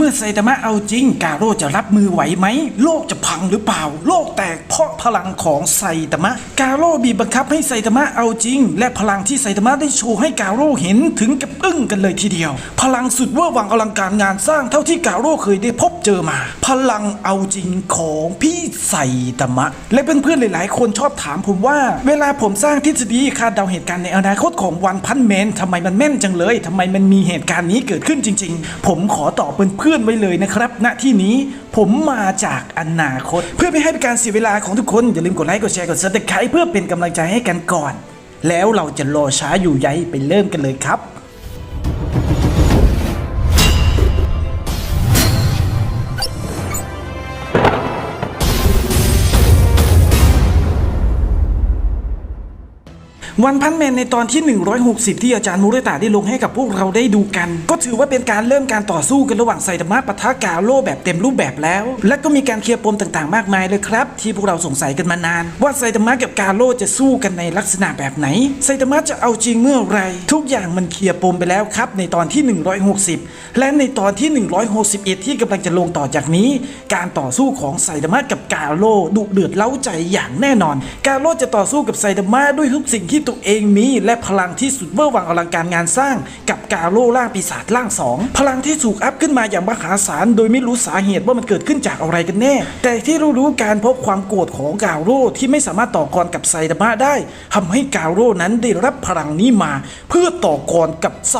เมื่อไซตามะเอาจริง กาโร่จะรับมือไหวไหม โลกจะพังหรือเปล่า โลกแตกเพราะพลังของไซตามะ กาโร่บีบบังคับให้ไซตามะเอาจริง และพลังที่ไซตามะได้โชว์ให้กาโร่เห็นถึงกับอึ้งกันเลยทีเดียว พลังสุดเวอร์วังอลังการงานสร้างเท่าที่กาโร่เคยได้พบเจอมา พลังเอาจริงของพี่ไซตามะ และเพื่อนๆหลาย ๆ คนชอบถามผมว่า เวลาผมสร้างทฤษฎีคาดเดาเหตุการณ์ในอนาคตของวันพันแมนทำไมมันแม่นจังเลยทำไมมันมีเหตุการณ์นี้เกิดขึ้นจริง ๆ ผมขอตอบเพื่อนๆไว้เลยนะครับณที่นี้ผมมาจากอนาคต เพื่อไม่ให้เป็นการเสียเวลาของทุกคน อย่าลืมกดไลค์กดแชร์กดซับสไครต์เพื่อเป็นกำลังใจให้กันก่อน แล้วเราจะรอช้าอยู่ใยไปเริ่มกันเลยครับ วันพันแมนในตอนที่ 160 ที่อาจารย์มูเรตาได้ลงให้กับพวกเราได้ดูกัน ก็ถือว่าเป็นการเริ่มการต่อสู้กันระหว่างไซตามะปะทะกาโร่แบบเต็มรูปแบบแล้ว และก็มีการเคลียร์ปมต่างๆ มากมายเลยครับ ที่พวกเราสงสัยกันมานาน ว่าไซตามะกับกาโร่จะสู้กันในลักษณะแบบไหนไซตามะจะเอาจริงเมื่อไหรทุกอย่างมันเคลียร์ปมไปแล้วครับ ในตอนที่ 160 และในตอนที่ 161 ที่กำลังจะลงต่อจากนี้ การต่อสู้ของไซตามะกับกาโร่ดุเดือดเล้าใจอย่างแน่นอน กาโร่จะต่อสู้กับไซตามะด้วยทุกสิ่งที่ตัวเองมีและพลังที่สุดเวอร์วังอลังการงานสร้าง กับกาโร่ล่างปีศาจล่างสองพลังที่ถูกอัพขึ้นมาอย่างมหาศาลโดยไม่รู้สาเหตุว่ามันเกิดขึ้นจากอะไรกันแน่ แต่ที่รู้ๆการพบความโกรธของกาโร่ที่ไม่สามารถต่อกรกับไซตามะได้ทำให้กาโร่นั้นได้รับพลังนี้มา เพื่อต่อกรกับไซ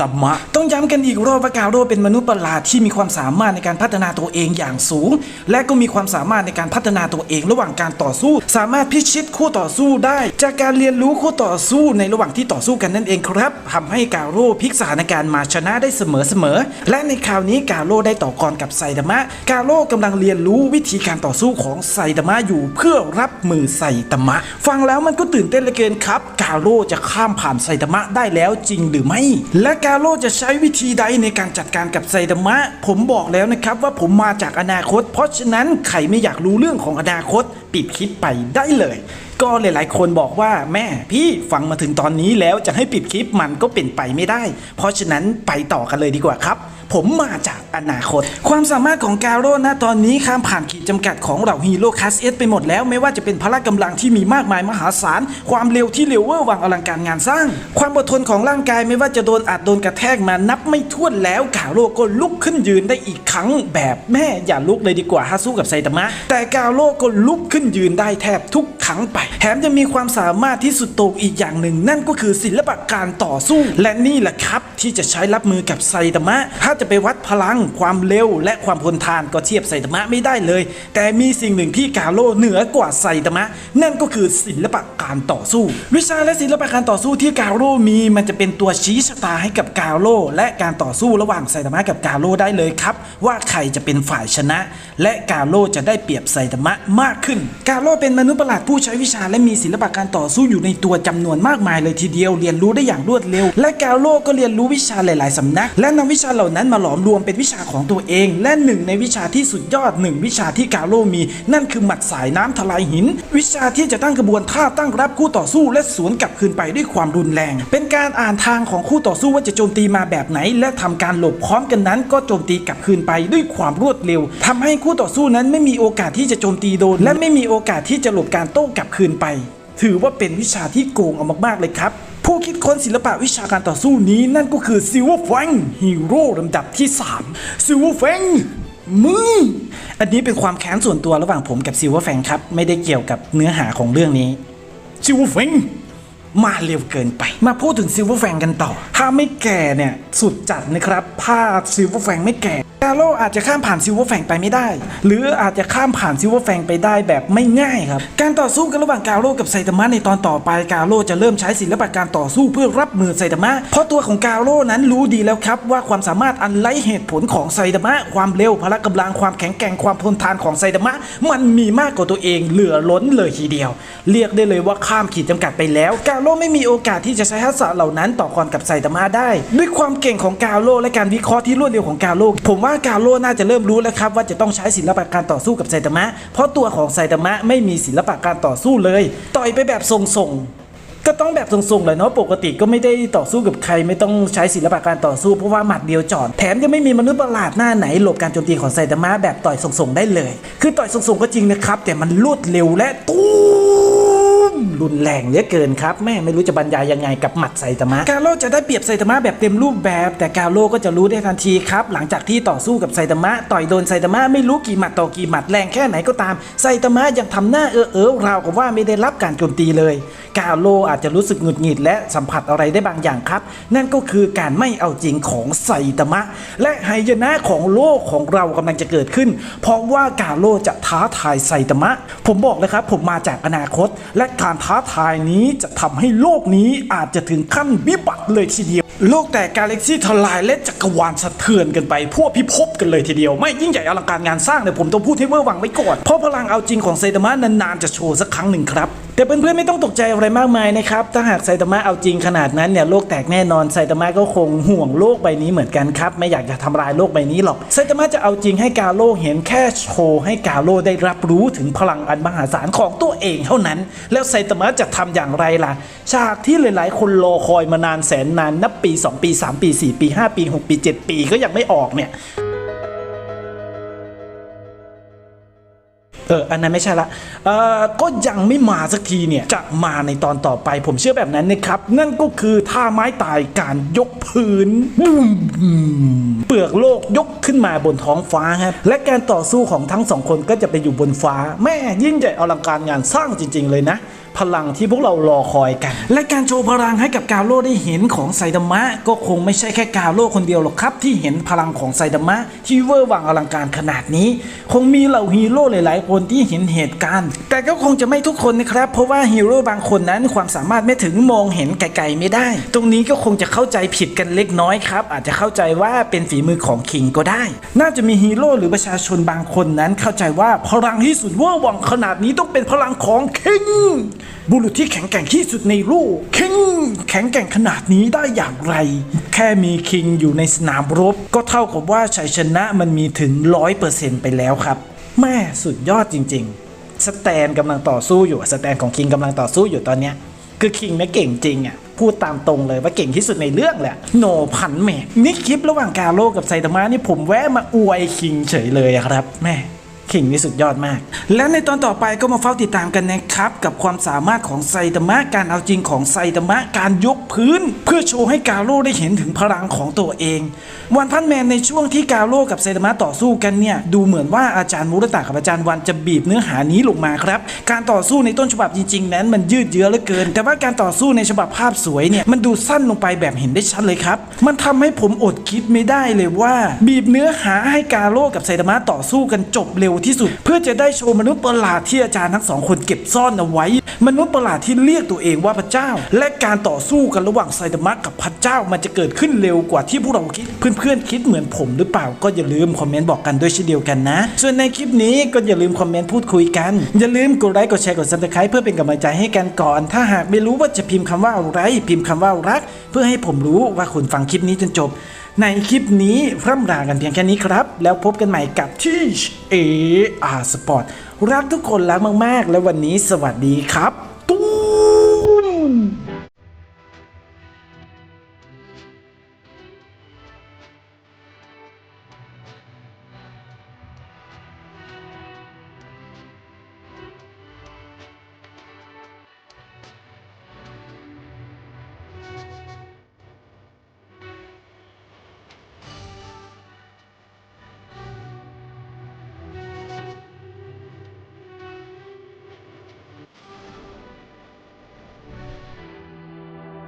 ตามะ ต้องย้ำกันอีกรอบว่ากาโร่เป็นมนุษย์ประหลาดที่มีความสามารถในการพัฒนาตัวเองอย่างสูง และก็มีความสามารถในการพัฒนาตัวเองระหว่างการต่อสู้ สามารถพิชิตคู่ต่อสู้ได้ จากการเรียนรู้คู่ต่อสู้ในระหว่างที่ต่อสู้กันนั่นเองครับทำให้กาโร่พลิกสถานการณ์มาชนะได้เสมอๆและในคราวนี้กาโร่ได้ต่อกรกับไซตามะ กาโร่กำลังเรียนรู้วิธีการต่อสู้ของไซตามะอยู่เพื่อรับมือไซตามะ ฟังแล้วมันก็ตื่นเต้นเหลือเกินครับ กาโร่จะข้ามผ่านไซตามะได้แล้วจริงหรือไม่ และกาโร่จะใช้วิธีใดในการจัดการกับไซตามะ ผมบอกแล้วนะครับว่าผมมาจากอนาคต เพราะฉะนั้นใครไม่อยากรู้เรื่องของอนาคตปิดคลิปไปได้เลยก็หลายๆ คนบอกว่าแม่พี่ฟังมาถึงตอนนี้แล้วจะให้ปิดคลิปมันก็เป็นไปไม่ได้ เพราะฉะนั้นไปต่อกันเลยดีกว่าครับ ผมมาจากอนาคต ความสามารถของกาโร่นะตอนนี้ข้ามผ่านขีดจำกัดของเหล่าฮีโร่คัสเอสไปหมดแล้ว ไม่ว่าจะเป็นพละกำลังที่มีมากมายมหาศาล ความเร็วที่เร็วเวอร์วังอลังการงานสร้าง ความอดทนของร่างกายไม่ว่าจะโดนอัดโดนกระแทกมานับไม่ถ้วนแล้วกาโร่ก็ลุกขึ้นยืนได้อีกครั้งแบบแม่อย่าลุกเลยดีกว่าฮาสู้กับไซตามะ แต่กาโร่ก็ลุกขึ้นยืนได้แทบทุกครั้งไปแถมยังมีความสามารถที่สุดโต่งอีกอย่างหนึ่ง นั่นก็คือศิลปะการต่อสู้ และนี่แหละครับที่จะใช้รับมือกับไซตามะถ้าจะไปวัดพลังความเร็ว และความทนทานก็เทียบไซตามะไม่ได้เลย แต่มีสิ่งหนึ่งที่กาโรเหนือกว่าไซตามะ นั่นก็คือศิลปะการต่อสู้ วิชาและศิลปะการต่อสู้ที่กาโรมีมันจะเป็นตัวชี้ชะตาให้กับกาโรและการต่อสู้ระหว่างไซตามะกับกาโรได้เลยครับ ว่าใครจะเป็นฝ่ายชนะ และกาโรจะได้เปรียบไซตามะมากขึ้น กาโรเป็นมนุษย์ประหลาดผู้ใช้วิชาและมีศิลปะการต่อสู้อยู่ในตัวจำนวนมากมายเลยทีเดียว เรียนรู้ได้อย่างรวดเร็ว และกาโรก็เรียนรู้วิชาหลาย ๆสำนัก และนำวิชาเหล่านั้นมาหลอมรวมเป็นวิชาของตัวเอง และหนึ่งในวิชาที่สุดยอดหนึ่งวิชาที่กาโร่มี นั่นคือหมัดสายน้ำทลายหิน วิชาที่จะตั้งกระบวนท่าตั้งรับคู่ต่อสู้ และสวนกลับคืนไปด้วยความรุนแรง เป็นการอ่านทางของคู่ต่อสู้ว่าจะโจมตีมาแบบไหน และทำการหลบพร้อมกันนั้น ก็โจมตีกลับคืนไปด้วยความรวดเร็วทำให้คู่ต่อสู้นั้นไม่มีโอกาสที่จะโจมตีโดน และไม่มีโอกาสที่จะหลบการโต้กลับคืนไป ถือว่าเป็นวิชาที่โกงเอามากๆเลยครับ ผู้คิดค้นศิลปะวิชาการต่อสู้นี้นั่นก็คือซิลเวอร์แฟงฮีโร่ลำดับที่3ซิลเวอร์แฟงมึง อันนี้เป็นความแค้นส่วนตัวระหว่างผมกับซิลเวอร์แฟงครับ ไม่ได้เกี่ยวกับเนื้อหาของเรื่องนี้ซิลเวอร์แฟงมาเร็วเกินไป มาพูดถึงซิลเวอร์แฟงกันต่อ ถ้าไม่แก่เนี่ย สุดจัดนะครับ ถ้าซิลเวอร์แฟงไม่แก่ กาโร่อาจจะข้ามผ่านซิลเวอร์แฟงไปไม่ได้ หรืออาจจะข้ามผ่านซิลเวอร์แฟงไปได้แบบไม่ง่ายครับ การต่อสู้กันระหว่างกาโร่กับไซตามะในตอนต่อไปกาโร่จะเริ่มใช้ศิลปะการต่อสู้เพื่อรับมือไซตามะ เพราะตัวของกาโร่นั้นรู้ดีแล้วครับว่าความสามารถอันไร้เหตุผลของไซตามะ ความเร็วพละกำลังความแข็งแกร่งความทนทานของไซตามะ มันมีมากกว่าตัวเองเหลือล้นเลยทีเดียว เรียกได้เลยว่าข้ามขีดจำกัดไปแล้ว กาโร่ไม่มีโอกาสที่จะใช้ทักษะเหล่านั้นต่อกรกับไซตามะได้ ด้วยความเก่งของกาโร่และการวิเคราะห์ที่รวดเร็วของกาโร่ผมว่ากาโร่น่าจะเริ่มรู้แล้วครับว่าจะต้องใช้ศิลปะการต่อสู้กับไซตามะ เพราะตัวของไซตามะไม่มีศิลปะการต่อสู้เลย ต่อยไปแบบทรงๆ ก็ต้องแบบทรงๆเลยเนาะปกติก็ไม่ได้ต่อสู้กับใครไม่ต้องใช้ศิลปะการต่อสู้เพราะว่าหมัดเดียวจอดแถมยังไม่มีมนุษย์ประหลาดหน้าไหนหลบการโจมตีของไซตามะแบบต่อยทรงๆได้เลย คือต่อยทรงๆก็จริงนะครับแต่มันรวดเร็วและตู้ รุนแรงเหลือเกินครับแม่ไม่รู้จะบรรยายยังไงกับหมัดไซตามะกาโร่จะได้เปรียบไซตามะแบบเต็มรูปแบบ แต่กาโร่ก็จะรู้ได้ทันทีครับหลังจากที่ต่อสู้กับไซตามะต่อยโดนไซตามะไม่รู้กี่หมัดต่อกี่หมัดแรงแค่ไหนก็ตามไซตามะยังทำหน้าเออเออราวกับว่าไม่ได้รับการโจมตีเลย กาโร่อาจจะรู้สึกหงุดหงิดและสัมผัสอะไรได้บางอย่างครับ นั่นก็คือการไม่เอาจริงของไซตามะ และไหายนะของโลกของเรากำลังจะเกิดขึ้น เพราะว่ากาโร่จะท้าทายไซตามะ ผมบอกเลยครับผมมาจากอนาคตและการท้าทายนี้จะทำให้โลกนี้อาจจะถึงขั้นวิบัติเลยทีเดียว โลกแตกกาแล็กซี่ทลายและจักรวาลสะเทือนกันไปพวกพิภพกันเลยทีเดียว ไม่ยิ่งใหญ่อลังการงานสร้างเนี่ยผมต้องพูดให้เวอร์วังไว้ก่อนเพราะพลังเอาจริงของเซตามะนานๆจะโชว์สักครั้งหนึ่งครับแต่เพื่อนๆไม่ต้องตกใจอะไรมากมายนะครับ ถ้าหากไซตามะเอาจริงขนาดนั้นเนี่ยโลกแตกแน่นอนไซตามะก็คงห่วงโลกใบนี้เหมือนกันครับ ไม่อยากจะทำลายโลกใบนี้หรอกไซตามะจะเอาจริงให้กาโลเห็นแค่โชว์ให้กาโลได้รับรู้ถึงพลังอันมหาศาลของตัวเองเท่านั้น แล้วไซตามะจะทำอย่างไรล่ะ ฉากที่หลายๆ คนรอคอยมานานแสนนานนับปี 2 ปี 3 ปี 4 ปี 5 ปี 6 ปี 7 ปีก็ยังไม่ออกเนี่ย เอออันนั้นไม่ใช่ละเออก็ยังไม่มาสักทีเนี่ย จะมาในตอนต่อไปผมเชื่อแบบนั้นนะครับ นั่นก็คือท่าไม้ตายการยกพื้น เปลือกโลกยกขึ้นมาบนท้องฟ้าครับและการต่อสู้ของทั้งสองคนก็จะไปอยู่บนฟ้า แม่ยิ่งใหญ่อลังการงานสร้างจริง ๆ เลยนะ พลังที่พวกเรารอคอยกัน และการโชว์พลังให้กับกาโร่ได้เห็นของไซดามะ ก็คงไม่ใช่แค่กาโร่คนเดียวหรอกครับ ที่เห็นพลังของไซดามะ ที่เวอร์วังอลังการขนาดนี้ คงมีเหล่าฮีโร่หลาย ๆ คนที่เห็นเหตุการณ์ แต่ก็คงจะไม่ทุกคนนะครับ เพราะว่าฮีโร่บางคนนั้นความสามารถไม่ถึงมองเห็นไกลๆไม่ได้ ตรงนี้ก็คงจะเข้าใจผิดกันเล็กน้อยครับ อาจจะเข้าใจว่าเป็นฝีมือของคิงก็ได้ น่าจะมีฮีโร่หรือประชาชนบางคนนั้นเข้าใจว่าพลังที่สุดเวอร์วังขนาดนี้ต้องเป็นพลังของคิงบุรุษที่แข็งแกร่งที่สุดในโลกคิงแข็งแกร่งขนาดนี้ได้อย่างไร แค่มีคิงอยู่ในสนามรบ ก็เท่ากับว่าชัยชนะมันมีถึงร้อยเปอร์เซ็นต์ไปแล้วครับ แม่สุดยอดจริง ๆ สแตนกำลังต่อสู้อยู่สแตนของคิงกำลังต่อสู้อยู่ตอนเนี้ยคือคิงเนี่เก่งจริงอะพูดตามตรงเลยว่าเก่งที่สุดในเรื่องแหละโนพันแม่นี่คลิประหว่างกาโลกับไซตามะนี่ผมแวะมาอวยคิงเฉยเลยครับแม่ คิงนี่สุดยอดมาก และในตอนต่อไปก็มาเฝ้าติดตามกันนะครับ กับความสามารถของไซตามะการเอาจริงของไซตามะการยกพื้น เพื่อโชว์ให้กาโร่ได้เห็นถึงพลังของตัวเอง วันพันแมนในช่วงที่กาโร่กับไซตามะต่อสู้กันเนี่ยดูเหมือนว่าอาจารย์มูรตะกับอาจารย์วันจะบีบเนื้อหานี้ลงมาครับ การต่อสู้ในต้นฉบับจริงๆ นั้นมันยืดเยื้อเหลือเกิน แต่ว่าการต่อสู้ในฉบับภาพสวยเนี่ยมันดูสั้นลงไปแบบเห็นได้ชัดเลยครับ มันทำให้ผมอดคิดไม่ได้เลยว่า บีบเนื้อหาให้กาโร่กับไซตามะต่อสู้กันจบเร็วที่สุด เพื่อจะได้โชว์มนุษย์ประหลาดที่อาจารย์ทั้งสองคนเก็บซ่อนเอาไว้ มนุษย์ประหลาดที่เรียกตัวเองว่าพระเจ้า และการต่อสู้กันระหว่างไซตามะกับพระเจ้ามันจะเกิดขึ้นเร็วกว่าที่พวกเราคิด เพื่อนๆคิดเหมือนผมหรือเปล่าก็อย่าลืมคอมเมนต์บอกกันด้วยเช่นเดียวกันนะ ส่วนในคลิปนี้ก็อย่าลืมคอมเมนต์พูดคุยกัน อย่าลืมกดไลค์กดแชร์กดซับสไครป์เพื่อเป็นกำลังใจให้กันก่อน ถ้าหากไม่รู้ว่าจะพิมพ์คำว่าอะไรพิมพ์คำว่ารัก เพื่อให้ผมรู้ว่าคุณฟังคลิปนี้จนจบ ในคลิปนี้พร่ำรากันเพียงแค่นี้ครับ แล้วพบกันใหม่กับที่เออาร์สปอร์ตรักทุกคนรักมากๆ และวันนี้สวัสดีครับ ตุ้ม